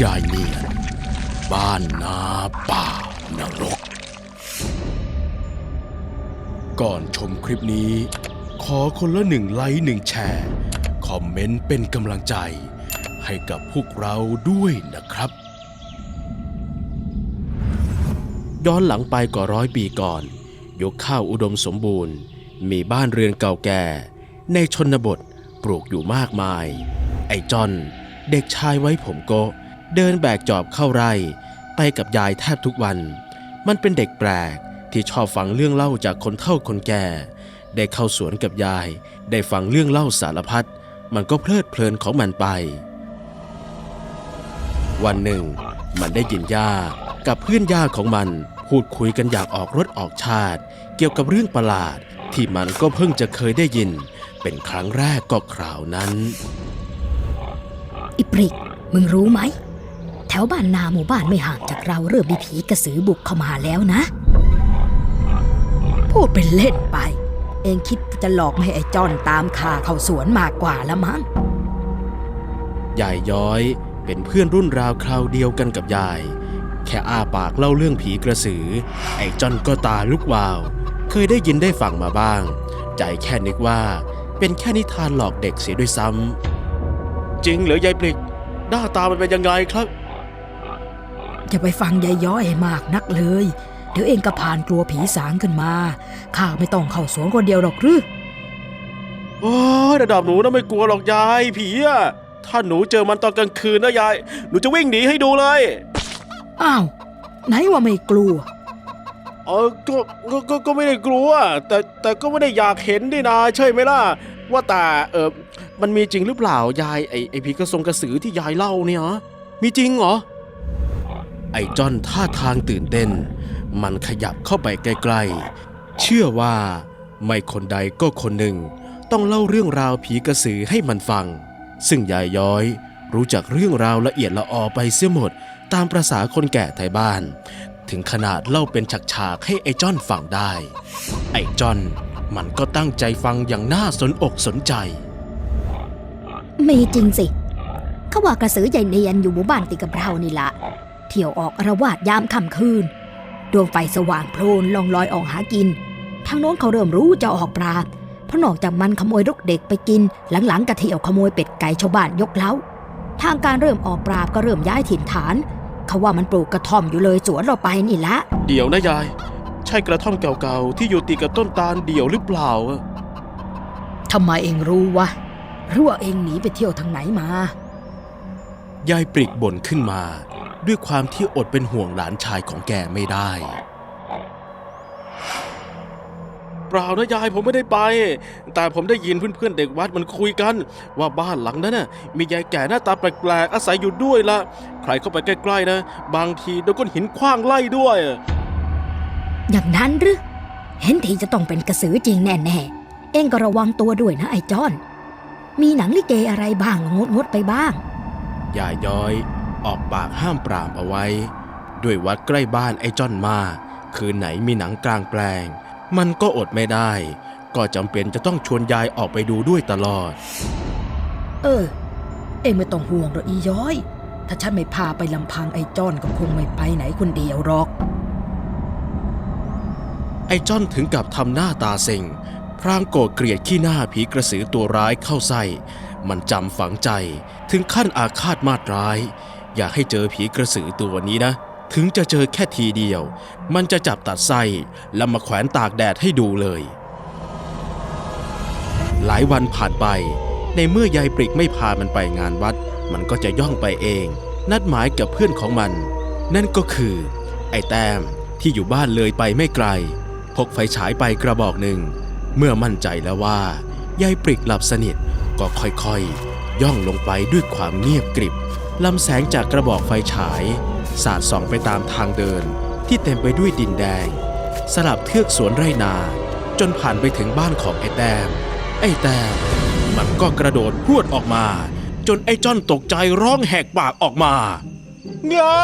ยายเนียนบ้านนาป่านรก ก่อนชมคลิปนี้ ขอคนละหนึ่งไลค์หนึ่งแชร์ คอมเมนต์เป็นกำลังใจ ให้กับพวกเราด้วยนะครับ ย้อนหลังไปกว่าร้อยปีก่อนยุคข้าวอุดมสมบูรณ์ มีบ้านเรือนเก่าแก่ ในชนบทปลูกอยู่มากมาย ไอ้จอนเด็กชายไว้ผมโกะ เดินแบกจอบเข้าไร่ ไปกับยายแทบทุกวัน มันเป็นเด็กแปลกที่ชอบฟังเรื่องเล่าจากคนเฒ่าคนแก่ ได้เข้าสวนกับยาย ได้ฟังเรื่องเล่าสารพัดมันก็เพลิดเพลินของมันไป วันหนึ่ง มันได้ยินย่ากับเพื่อนย่าของมัน พูดคุยกันอยากออกรถออกชาติ เกี่ยวกับเรื่องประหลาด ที่มันก็เพิ่งจะเคยได้ยิน เป็นครั้งแรกก็คราวนั้น อิปริก มึงรู้ไหม แถวบ้านนาหมู่บ้านไม่ห่างจากเราเริ่มมีผีกระสือบุกเข้ามาแล้วนะ พูดเป็นเล่นไป เองคิดจะหลอกไม่ให้ไอ้จอนตามข่าเข้าสวนมากกว่าละมั้ง ยายย้อยเป็นเพื่อนรุ่นราวคราวเดียวกันกับยาย แค่อ้าปากเล่าเรื่องผีกระสือ ไอ้จอนก็ตาลุกวาว เคยได้ยินได้ฟังมาบ้าง ใจแค่นึกว่า เป็นแค่นิทานหลอกเด็กเสียด้วยซ้ำจริงเหรอยายปลิกหน้าตามันเป็นยังไงครับ อย่าไปฟังยายย้อยให้มากนักเลย เดี๋ยวเองก็ผ่านกลัวผีสางขึ้นมา ข้าไม่ต้องเข้าสวนคนเดียวหรอกหรือโอ้ยระดับหนูนะไม่กลัวหรอกยายผีอะถ้าหนูเจอมันตอนกลางคืนนะยาย หนูจะวิ่งหนีให้ดูเลย อ้าว ไหนว่าไม่กลัว เออก็ก็ก็ก็ไม่ได้กลัว แต่แต่ก็ไม่ได้อยากเห็นด้วยนะใช่ไหมล่ะ ว่าแต่เออมันมีจริงหรือเปล่ายายไอไอผีกระทรงกระสือที่ยายเล่าเนี่ยฮะมีจริงเหรอ ไอ้จอนท่าทางตื่นเต้น มันขยับเข้าไปใกล้ๆ เชื่อว่าไม่คนใดก็คนหนึ่ง ต้องเล่าเรื่องราวผีกระสือให้มันฟัง ซึ่งยายย้อยรู้จักเรื่องราวละเอียดละออไปเสียหมด ตามประษาคนแก่ไทยบ้าน ถึงขนาดเล่าเป็นฉากๆให้ไอ้จอนฟังได้ ไอ้จอนมันก็ตั้งใจฟังอย่างน่าสนอกสนใจ มีจริงสิ เขาว่ากระสือใหญ่เนียนอยู่หมู่บ้านติดกับเรานี่ละ เที่ยวออกอารวาสยามค่ำคืน ดวงไฟสว่างโพลนลองลอยออกหากิน ทางโน้นเขาเริ่มรู้จะออกปราบเพราะนอกจากมันขโมยลูกเด็กไปกิน หลังๆกะเที่ยวขโมยเป็ดไก่ชาวบ้านยกเล้า ทางการเริ่มออกปราบก็เริ่มย้ายถิ่นฐาน เขาว่ามันปลูกกระท่อมอยู่เลยสวนเราไปนี่ละ เดี๋ยวนะยาย ใช่กระท่อมเก่าๆที่อยู่ติดกับต้นตาลเดี่ยวหรือเปล่าอะทำไมเองรู้วะหรือว่าเองหนีไปเที่ยวทางไหนมา ยายปริกบ่นขึ้นมา ด้วยความที่อดเป็นห่วงหลานชายของแกไม่ได้ เปล่านะยายผมไม่ได้ไป แต่ผมได้ยินเพื่อนๆเด็กวัดมันคุยกัน ว่าบ้านหลังนั้นน่ะมียายแก่หน้าตาแปลกๆอาศัยอยู่ด้วยละใครเข้าไปใกล้ๆนะ บางทีโดนก้อนหินคว้างไล่ด้วย อย่างนั้นหรือเห็นทีจะต้องเป็นกระสือจริงแน่ๆ เองก็ระวังตัวด้วยนะไอ้จอน มีหนังลิเกอะไรบ้างงดงดๆไปบ้าง ยายย้อย ออกปากห้ามปรามเอาไว้ ด้วยวัดใกล้บ้านไอ้จ้อนมากคืนไหนมีหนังกลางแปลง มันก็อดไม่ได้ ก็จำเป็นจะต้องชวนยายออกไปดูด้วยตลอด เออ เองไม่ต้องห่วงหรอกอีย้อย ถ้าฉันไม่พาไปลำพังไอ้จอนก็คงไม่ไปไหนคนเดียวหรอก ไอ้จ้อนถึงกับทำหน้าตาเซ็งพรางโกรธเกลียดขี้หน้าผีกระสือตัวร้ายเข้าไส้มันจำฝังใจถึงขั้นอาฆาตมาตร้าย อยากให้เจอผีกระสือตัวนี้นะ ถึงจะเจอแค่ทีเดียว มันจะจับตัดไส้แล้วมาแขวนตากแดดให้ดูเลย หลายวันผ่านไป ในเมื่อยายปริกไม่พามันไปงานวัด มันก็จะย่องไปเอง นัดหมายกับเพื่อนของมัน นั่นก็คือ ไอ้แต้มที่อยู่บ้านเลยไปไม่ไกล พกไฟฉายไปกระบอกหนึ่ง เมื่อมั่นใจแล้วว่ายายปริกหลับสนิทก็ค่อยๆย่องลงไปด้วยความเงียบกริบ ลำแสงจากกระบอกไฟฉาย สาดส่องไปตามทางเดินที่เต็มไปด้วยดินแดง สลับเทือกสวนไรนา จนผ่านไปถึงบ้านของไอ้แต้มไอ้แต้มมันก็กระโดดพรวดออกมา จนไอ้จ้อนตกใจร้องแหกปากออกมาเงา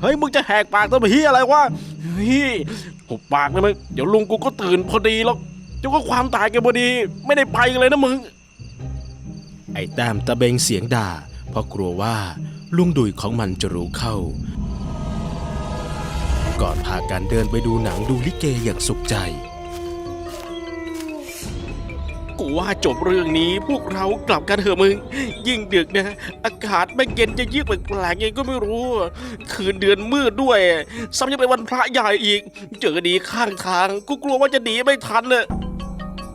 เฮ้ยมึงจะแหกปากทำไมเฮียอะไรวะเฮ้ยหุบปากนะมึงเดี๋ยวลุงกูก็ตื่นพอดีหรอกเจ้าก็ความตายแกันพอดี ไม่ได้ไปเลยนะมึง ไอ้แต้มตะเบงเสียงด่า เพราะกลัวว่าลุงดุยของมันจะรู้เข้า ก่อนพากันเดินไปดูหนังดูลิเกอย่างสุขใจ กูว่าจบเรื่องนี้พวกเรากลับกันเถอะมึง ยิ่งดึกนะ อากาศไม่เย็นจะยิ่งแปลกๆยังก็ไม่รู้ คืนเดือนมืดด้วย ซ้ำยังเป็นวันพระใหญ่อีก เจอดีข้างทาง กูกลัวว่าจะหนีไม่ทันเลย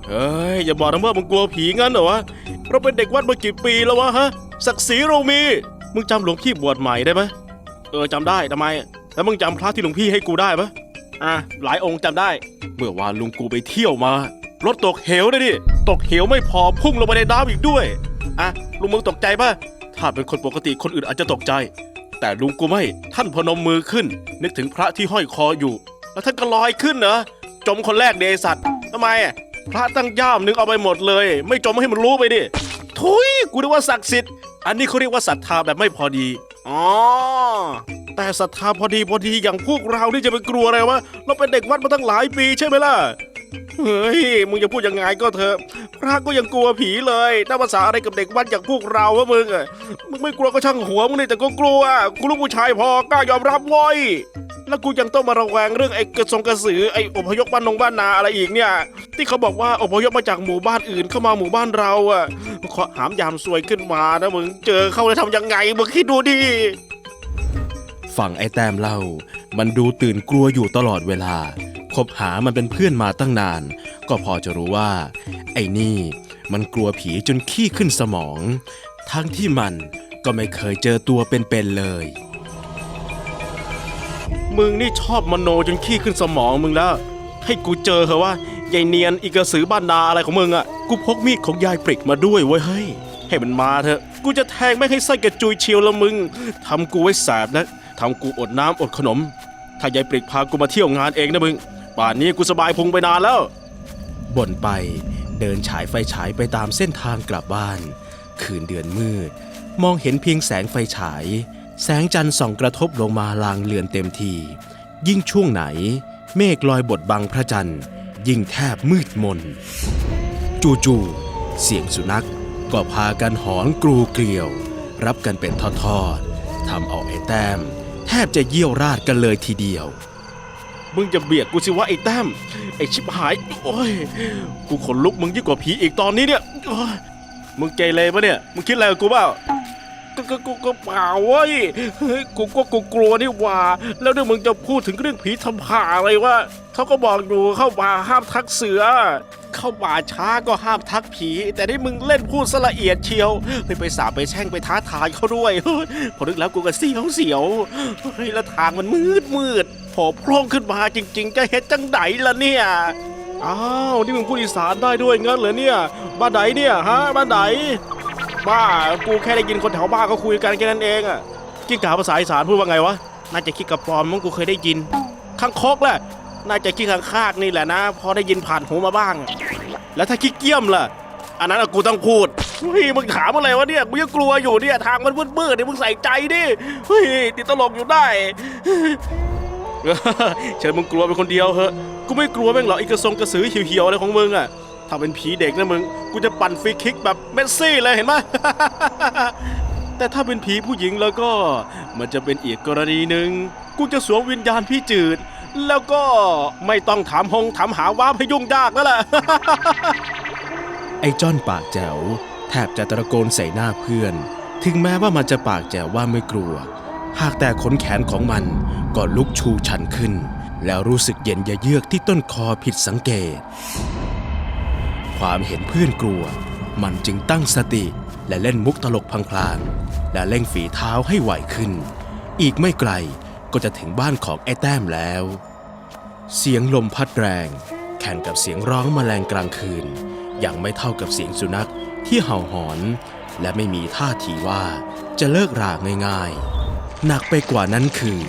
เฮ้ยอย่าบอกนะว่ามึงกลัวผีงั้นเหรอวะ เราเป็นเด็กวัดมากี่ปีแล้ววะฮะศักดิ์ศรีเรามี มึงจำหลวงพี่บวชใหม่ได้ไหมเออจำได้ทำไม แล้วมึงจำพระที่หลวงพี่ให้กูได้ไหมอะหลายองค์จำได้ เมื่อวานลุงกูไปเที่ยวมารถตกเหวเลยดิตกเหวไม่พอพุ่งลงไปในน้ำอีกด้วยอะลุงมึงตกใจป่ะถ้าเป็นคนปกติคนอื่นอาจจะตกใจ แต่ลุงกูไม่ ท่านพนมมือขึ้น นึกถึงพระที่ห้อยคออยู่ แล้วท่านก็ลอยขึ้นเหรอจมคนแรกเดสัตว์ทำไมอะ พระตั้งย่ามนึกเอาไปหมดเลย ไม่จมให้มันรู้ไปดิ ทุยกูนึกว่าศักดิ์สิทธิ์ อันนี้เขาเรียกว่าศรัทธาแบบไม่พอดี อ๋อ แต่ศรัทธาพอดีพอดีอย่างพวกเรานี่จะไปกลัวอะไรวะ เราเป็นเด็กวัดมาตั้งหลายปีใช่ไหมล่ะ เฮ้ย มึงจะพูดยังไงก็เถอะ พระก็ยังกลัวผีเลยน่าภาษาอะไรกับเด็กวัดอย่างพวกเราวะมึงอะมึงไม่กลัวก็ช่างหัวมึงเลยแต่ก็กลัว กูลูกผู้ชายพอกล้ายอมรับว้ย แล้วกูยังต้องมาระแวงเรื่องไอ้กระทรงกระสือไอ้อพยพบ้านนงบ้านนาอะไรอีกเนี่ย ที่เขาบอกว่าอพยพมาจากหมู่บ้านอื่นเข้ามาหมู่บ้านเราอะขอหามยามซวยขึ้นมานะมึง เจอเข้าแล้วทำยังไง มึงคิดดูดิฝั่งไอ้แต้มเล่า มันดูตื่นกลัวอยู่ตลอดเวลา คบหามันเป็นเพื่อนมาตั้งนาน ก็พอจะรู้ว่า ไอ้นี่มันกลัวผีจนขี้ขึ้นสมอง ทั้งที่มันก็ไม่เคยเจอตัวเป็นๆเลย มึงนี่ชอบมโนจนขี้ขึ้นสมองมึงแล้ว ให้กูเจอเหอะว่ายายเนียนอีกระสือบ้านนาอะไรของมึงอะกูพกมีดของยายปริกมาด้วยเว้ยเฮ้ยให้มันมาเถอะ กูจะแทงไม่ให้ไส้กระจุยเชียวละมึง ทำกูไว้แสบนะ ทำกูอดน้ำอดขนม ถ้ายายปริกพากูมาเที่ยวงานเองนะมึง ป่านนี้กูสบายพุงไปนานแล้ว บ่นไปเดินฉายไฟฉายไปตามเส้นทางกลับบ้าน คืนเดือนมืด มองเห็นเพียงแสงไฟฉาย แสงจันทร์ส่องกระทบลงมาลางเลือนเต็มที ยิ่งช่วงไหน เมฆลอยบดบังพระจันทร์ ยิ่งแทบมืดมน จู่ๆเสียงสุนัขก็พากันหอนกรูเกลียว รับกันเป็นทอดๆทำเอาไอ้แต้ม แทบจะเยี่ยวราดกันเลยทีเดียว มึงจะเบียดกูสิวะไอ้แต้มไอ้ชิบหายโอ้ยกูขนลุกมึงยิ่งกว่าผีอีกตอนนี้เนี่ยโอ้ยมึงเกเรปะเนี่ยมึงคิดอะไรกับกูเปล่า ก็ก็ก็ก็เปล่าเว้ยเฮ้ยกูก็กูกลัวนี่หว่า แล้วเนี่ยมึงจะพูดถึงเรื่องผีทำผ่าอะไรวะเขาก็บอกอยู่เข้าป่าห้ามทักเสือ เข้าป่าช้าก็ห้ามทักผี แต่นี่มึงเล่นพูดสละเอียดเชียวไปไปสาบไปแช่งไปท้าทายเขาด้วยพอนึกแล้วกูก็เสียวเสียวเฮ้ยแล้วทางมันมืดมืดโผล่โพร่งขึ้นมาจริง ๆ จะเฮ็ดจังไดล่ะเนี่ยอ้าว นี่มึงพูดอีสานได้ด้วยงั้นเหรอเนี่ย บ้านไหนเนี่ยฮะ บ้านไหน บ้า กูแค่ได้ยินคนแถวบ้านเขาคุยกันแค่นั้นเองอะกิ้งก่าภาษาอีสานพูดว่าไงวะ น่าจะคิดกับปอมมั้งกูเคยได้ยินข้างคกแหละ น่าจะคิดข้างคากนี่แหละนะ พอได้ยินผ่านหูมาบ้าง แล้วถ้าคิดเกี้ยมล่ะ อันนั้นอะกูต้องพูดเฮ้ยมึงถามอะไรวะเนี่ยกูยังกลัวอยู่เนี่ยทางมันมืดๆเนี่ยมึงใส่ใจดิเฮ้ยติดตลกอยู่ได้เชิญมึงกลัวเป็นคนเดียวเหอะกูไม่กลัวแม่งหรอกอ้กระทรงกระสือเหี่ยวๆอะไรของมึงอะ ถ้าเป็นผีเด็กนะมึง กูจะปั่นฟรีคิกแบบเมสซี่เลยเห็นไหม แต่ถ้าเป็นผีผู้หญิงแล้วก็มันจะเป็นอีกกรณีหนึ่ง กูจะสวมวิญญาณพี่จืด แล้วก็ไม่ต้องถามหงถามหาว้าให้ยุ่งยากแล้วล่ะไอ้จ้อนปากแจ๋วแทบจะตะโกนใส่หน้าเพื่อน ถึงแม้ว่ามันจะปากแจ๋วว่าไม่กลัว หากแต่ขนแขนของมันก็ลุกชูชันขึ้น แล้วรู้สึกเย็นยะเยือกที่ต้นคอผิดสังเกต ความเห็นเพื่อนกลัว มันจึงตั้งสติ และเล่นมุกตลกพลางๆและเร่งฝีเท้าให้ไหวขึ้น อีกไม่ไกลก็จะถึงบ้านของไอ้แต้มแล้ว เสียงลมพัดแรง แข่งกับเสียงร้องแมลงกลางคืน ยังไม่เท่ากับเสียงสุนัขที่เห่าหอน และไม่มีท่าทีว่าจะเลิกราง่ายๆ หนักไปกว่านั้นคือ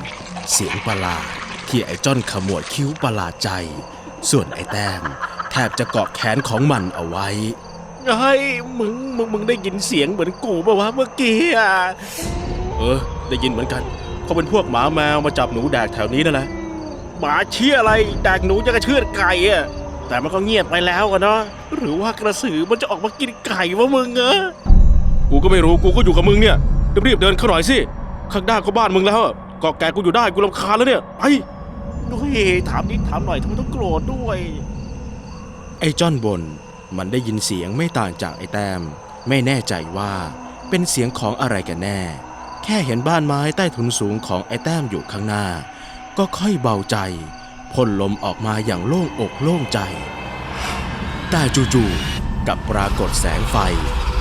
เสียงประหลาดที่ไอ้จ้อนขมวดคิ้วประหลาดใจ ส่วนไอ้แต้ม บจะเกาะแขนของมันเอาไว้เฮ้ยมึงมึงมึงได้ยินเสียงเหมือนกูปะวะเมื่อกี้อะเออ ได้ยินเหมือนกันเขาเป็นพวกหมาแมวมาจับหนูแดกแถวนี้นั่นแหละหมาเชี่ยอะไรแดกหนูจะกระเชือดไก่อะแต่มันก็เงียบไปแล้วอะเนาะหรือว่ากระสือมันจะออกมากินไก่วะมึงเออกูก็ไม่รู้กูก็อยู่กับมึงเนี่ยรีบๆเดินเข้าหน่อยสิข้างหน้าก็บ้านมึงแล้วอะกอกแกกูอยู่ได้กูรำคาญแล้วเนี่ยไปด้วยถามนิดถามหน่อยทำไมต้องโกรธด้วย ไอ้จ้อนบนมันได้ยินเสียงไม่ต่างจากไอ้แต้ม ไม่แน่ใจว่าเป็นเสียงของอะไรกันแน่ แค่เห็นบ้านไม้ใต้ถุนสูงของไอ้แต้มอยู่ข้างหน้า ก็ค่อยเบาใจพ่นลมออกมาอย่างโล่งอกโล่งใจ แต่จู่ๆกับปรากฏแสงไฟ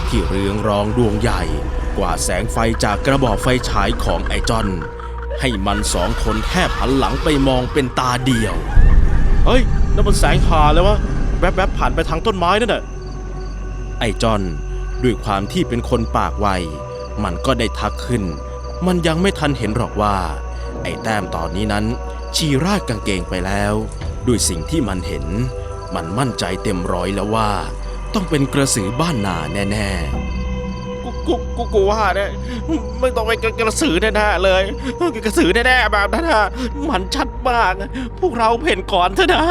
ที่เรืองรองดวงใหญ่ กว่าแสงไฟจากกระบอกไฟฉายของไอ้จอนให้มันสองคนแทบหันหลังไปมองเป็นตาเดียว เฮ้ยนั่นมันแสงหาเลยวะ แวบๆผ่านไปทางต้นไม้นั่นน่ะไอ้จอนด้วยความที่เป็นคนปากไว มันก็ได้ทักขึ้น มันยังไม่ทันเห็นหรอกว่า ไอ้แต้มตอนนี้นั้น ชีราดกางเกงไปแล้ว ด้วยสิ่งที่มันเห็น มันมั่นใจเต็มร้อยแล้วว่า ต้องเป็นกระสือบ้านนาแน่กูกูกูกูว่าเนี่ยไม่ต้องไปนกระสือแน่ๆเลยกระสือแน่ๆแบบนั้นนะมันชัดมาก พวกเราเพ่นก่อนเถอะนะ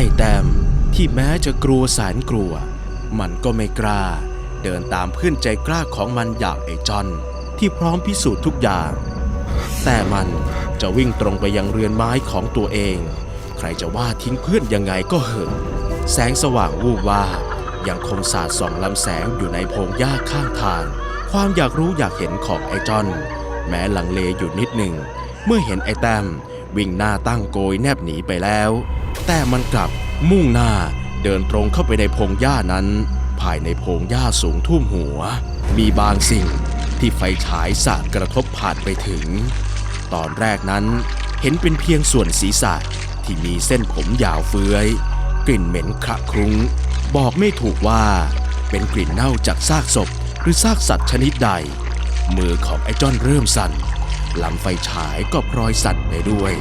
ไอ้แต้มที่แม้จะกลัวแสนกลัว มันก็ไม่กล้า เดินตามเพื่อนใจกล้าของมันอย่างไอ้จอนที่พร้อมพิสูจน์ทุกอย่าง แต่มันจะวิ่งตรงไปยังเรือนไม้ของตัวเอง ใครจะว่าทิ้งเพื่อนยังไงก็เหอะแสงสว่างวูบวาบยังคงสาดส่องลำแสงอยู่ในพงหญ้าข้างทาง ความอยากรู้อยากเห็นของไอ้จอนแม้ลังเลอยู่นิดหนึ่ง เมื่อเห็นไอ้แต้มวิ่งหน้าตั้งโกยแนบหนีไปแล้ว แต่มันกลับมุ่งหน้าเดินตรงเข้าไปในพงหญ้านั้น ภายในพงหญ้าสูงทุ่วมหัว มีบางสิ่งที่ไฟฉายสาดกระทบผ่านไปถึง ตอนแรกนั้นเห็นเป็นเพียงส่วนศีรษะที่มีเส้นผมยาวเฟื้อยกลิ่นเหม็นคระครุ้ง บอกไม่ถูกว่า เป็นกลิ่นเน่าจากซากศพหรือซากสัตว์ชนิดใด มือของไอ้จ้อนเริ่มสั่นลำไฟฉายก็พลอยสั่นไปด้วย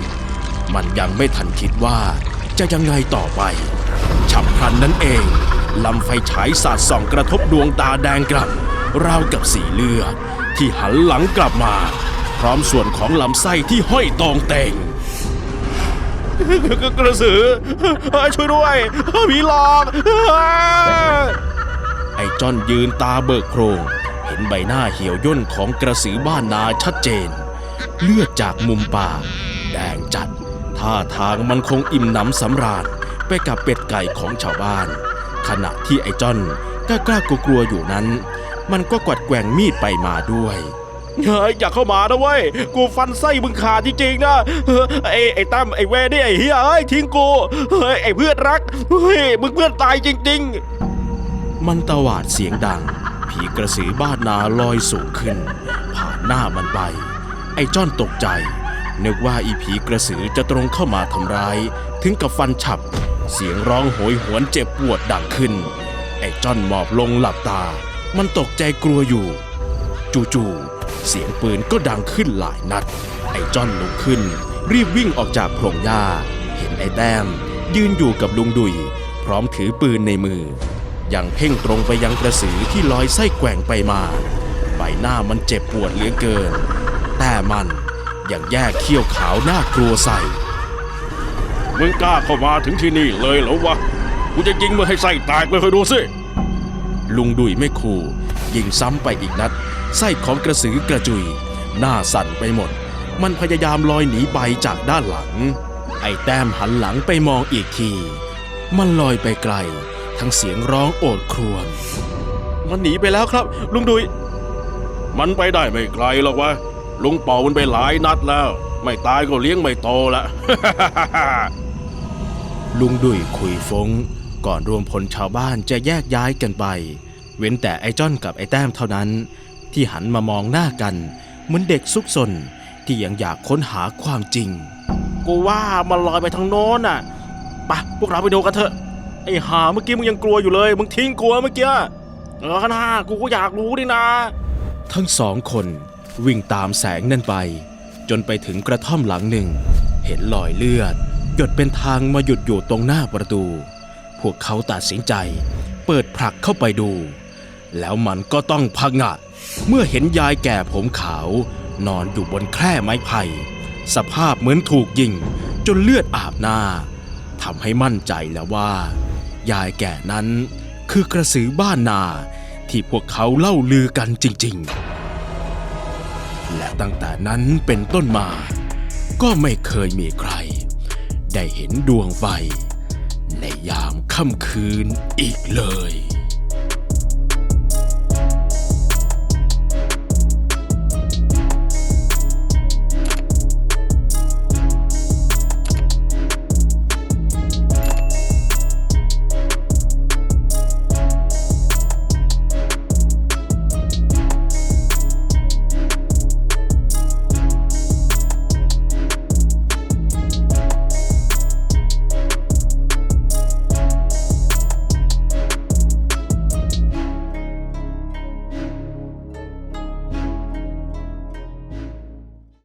มันยังไม่ทันคิดว่า จะยังไงต่อไป ฉับพลันนั้นเอง ลำไฟฉายสาดส่องกระทบดวงตาแดงกล่ำราวกับสีเลือด ที่หันหลังกลับมา พร้อมส่วนของลำไส้ที่ห้อยตองเต่งกระสือช่วยด้วยผีหลอก ไอ้จอนยืนตาเบิกโพรง เห็นใบหน้าเหี่ยวย่นของกระสือบ้านนาชัดเจน เลือดจากมุมปากแดงจัด ท่าทางมันคงอิ่มหนำสำราญไปกับเป็ดไก่ของชาวบ้าน ขณะที่ไอ้จอนกล้ากล้ากลัวๆอยู่นั้น มันก็กวัดแกว่งมีดไปมาด้วยเฮ้ยอย่าเข้ามานะเว้ย กูฟันไส้มึงขาดจริงๆนะเฮ้ยไอ้ไอ้ตั้มไอ้เวนี่ไอ้เฮียเฮ้ยทิ้งกู เฮ้ยไอ้เพื่อนรัก เฮ้ยมึงเพื่อนตายจริงมันตวาดเสียงดัง ผีกระสือบ้านนาลอยสูงขึ้น ผ่านหน้ามันไป ไอ้จ้อนตกใจ นึกว่าอีผีกระสือจะตรงเข้ามาทำร้าย ถึงกับฟันฉับ เสียงร้องโหยหวนเจ็บปวดดังขึ้น ไอ้จ้อนหมอบลงหลับตา มันตกใจกลัวอยู่ จู่ๆเสียงปืนก็ดังขึ้นหลายนัด ไอ้จ้อนลุกขึ้น รีบวิ่งออกจากโพรงหญ้า เห็นไอ้แต้ม ยืนอยู่กับลุงดุย พร้อมถือปืนในมือ ยังเพ่งตรงไปยังกระสือที่ลอยไส้แกว่งไปมา ใบหน้ามันเจ็บปวดเหลือเกิน แต่มัน ยังแยกเขี้ยวขาวน่ากลัวใส่ๆมึงกล้าเข้ามาถึงที่นี่เลยเหรอวะ กูจะยิงมึงให้ไส้แตกเลยคอยดูสิ ลุงดุยไม่คูยิงซ้ำไปอีกนัด ไส้ของกระสือกระจุย หน้าสั่นไปหมด มันพยายามลอยหนีไปจากด้านหลัง ไอ้แต้มหันหลังไปมองอีกที มันลอยไปไกล ทั้งเสียงร้องโอดครวญ มันหนีไปแล้วครับ ลุงดุย มันไปได้ไม่ไกลหรอกวะ ลุงเป่ามันไปหลายนัดแล้ว ไม่ตายก็เลี้ยงไม่โตละ ลุงดุยคุยฟง ก่อนรวมพลชาวบ้านจะแยกย้ายกันไป เว้นแต่ไอ้จ้อนกับไอ้แต้มเท่านั้น ที่หันมามองหน้ากัน เหมือนเด็กซุกซนที่ยังอยากค้นหาความจริง กูว่ามันลอยไปทางโน้นน่ะไปะพวกเราไปดูกันเถอะ ไอ้หาเมื่อกี้มึงยังกลัวอยู่เลย มึงทิ้งกลัวเมื่อกี้เออนะกูก็อยากรู้ดินะ ทั้งสองคน วิ่งตามแสงนั่นไป จนไปถึงกระท่อมหลังหนึ่ง เห็นรอยเลือด หยดเป็นทางมาหยุดอยู่ตรงหน้าประตู พวกเขาตัดสินใจ เปิดผลักเข้าไปดู แล้วมันก็ต้องพังะเมื่อเห็นยายแก่ผมขาว นอนอยู่บนแคร่ไม้ไผ่สภาพเหมือนถูกยิง จนเลือดอาบหน้าทำให้มั่นใจแล้วว่า ยายแก่นั้นคือกระสือบ้านนาที่พวกเขาเล่าลือกันจริง ๆ และตั้งแต่นั้นเป็นต้นมา ก็ไม่เคยมีใคร ได้เห็นดวงไฟ ในยามค่ำคืนอีกเลย